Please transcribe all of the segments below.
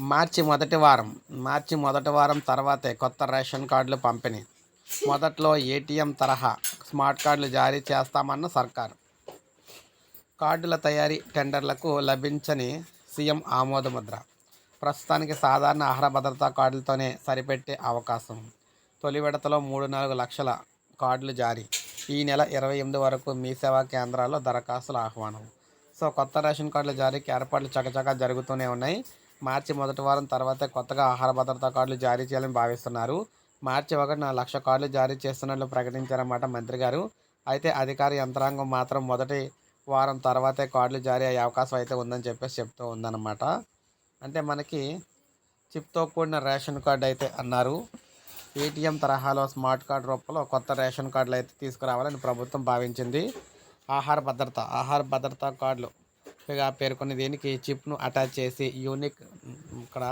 మార్చి మొదటి వారం. మార్చి మొదటి వారం తర్వాతే కొత్త రేషన్ కార్డులు పంపిణీ. మొదట్లో ఏటీఎం తరహా స్మార్ట్ కార్డులు జారీ చేస్తామన్న సర్కార్. కార్డుల తయారీ టెండర్లకు లభించని సీఎం ఆమోదముద్ర. ప్రస్తుతానికి సాధారణ ఆహార భద్రతా కార్డులతోనే సరిపెట్టే అవకాశం. తొలి విడతలో మూడు నాలుగు లక్షల కార్డులు జారీ. ఈ నెల ఇరవై ఎనిమిది వరకు మీ సేవా కేంద్రాల్లో దరఖాస్తుల ఆహ్వానం. సో కొత్త రేషన్ కార్డుల జారీకి ఏర్పాట్లు చకచకా జరుగుతూనే ఉన్నాయి. మార్చి మొదటి వారం తర్వాతే కొత్తగా ఆహార భద్రతా కార్డులు జారీ చేయాలని భావిస్తున్నారు. మార్చి ఒకటిన లక్ష కార్డులు జారీ చేస్తున్నట్లు ప్రకటించారన్నమాట మంత్రి గారు. అయితే అధికార యంత్రాంగం మాత్రం మొదటి వారం తర్వాతే కార్డులు జారీ అయ్యే అవకాశం అయితే ఉందని చెప్పేసి చెప్తూ ఉందన్నమాట. అంటే మనకి చిప్తో కూడిన రేషన్ కార్డు అయితే అన్నారు. ఏటీఎం తరహాలో స్మార్ట్ కార్డు రూపంలో కొత్త రేషన్ కార్డులు అయితే తీసుకురావాలని ప్రభుత్వం భావించింది. ఆహార భద్రత ఆహార భద్రతా కార్డులు ఇక పేర్కొన్న దీనికి చిప్ను అటాచ్ చేసి యూనిక్ ఇక్కడ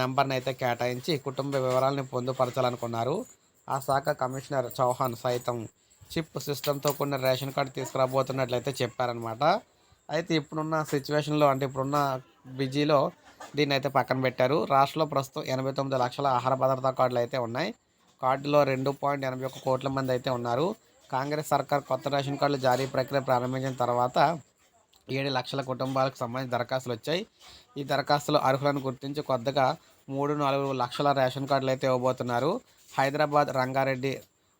నెంబర్ని అయితే కేటాయించి కుటుంబ వివరాలను పొందుపరచాలనుకున్నారు. ఆ శాఖ కమిషనర్ చౌహాన్ సైతం చిప్ సిస్టంతో కూడిన రేషన్ కార్డు తీసుకురాబోతున్నట్లయితే చెప్పారనమాట అయితే ఇప్పుడున్న సిచ్యువేషన్లో అంటే ఇప్పుడున్న బిజీలో దీన్ని అయితే పక్కన పెట్టారు. రాష్ట్రంలో ప్రస్తుతం ఎనభై తొమ్మిది లక్షల ఆహార భద్రతా కార్డులు అయితే ఉన్నాయి. కార్డులో రెండు పాయింట్ ఎనభై ఒక్క కోట్ల మంది అయితే ఉన్నారు. కాంగ్రెస్ సర్కార్ కొత్త రేషన్ కార్డులు జారీ ప్రక్రియ ప్రారంభించిన తర్వాత ఏడు లక్షల కుటుంబాలకు సంబంధించి దరఖాస్తులు వచ్చాయి. ఈ దరఖాస్తులు అర్హులను గుర్తించి కొత్తగా మూడు నాలుగు లక్షల రేషన్ కార్డులు అయితే ఇవ్వబోతున్నారు. హైదరాబాద్ రంగారెడ్డి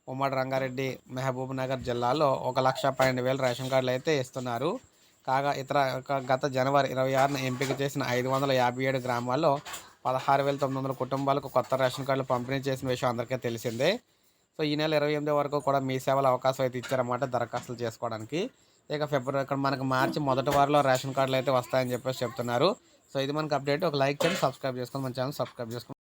ఉమ్మడి రంగారెడ్డి మహబూబ్ నగర్ జిల్లాలో ఒక లక్ష పన్నెండు వేల రేషన్ కార్డులు అయితే ఇస్తున్నారు. కాగా ఇతర గత జనవరి ఇరవై ఆరున ఎంపిక చేసిన ఐదు వందల యాభై ఏడు గ్రామాల్లో పదహారు వేల తొమ్మిది వందల కుటుంబాలకు కొత్త రేషన్ కార్డులు పంపిణీ చేసిన విషయం అందరికీ తెలిసిందే. సో ఈ నెల ఇరవై ఎనిమిది వరకు కూడా మీ సేవల అవకాశం అయితే ఇచ్చారన్నమాట దరఖాస్తులు చేసుకోవడానికి. ఇక ఫిబ్రవరి ఇక్కడ మనకు మార్చి మొదటి వారంలో రేషన్ కార్డులు అయితే వస్తాయని చెప్పేసి చెప్తున్నారు. సో ఇది మనకు అప్డేట్. ఒక లైక్ చేయండి సబ్స్క్రైబ్ చేసుకోండి మన ఛానల్ సబ్స్క్రైబ్ చేసుకోండి.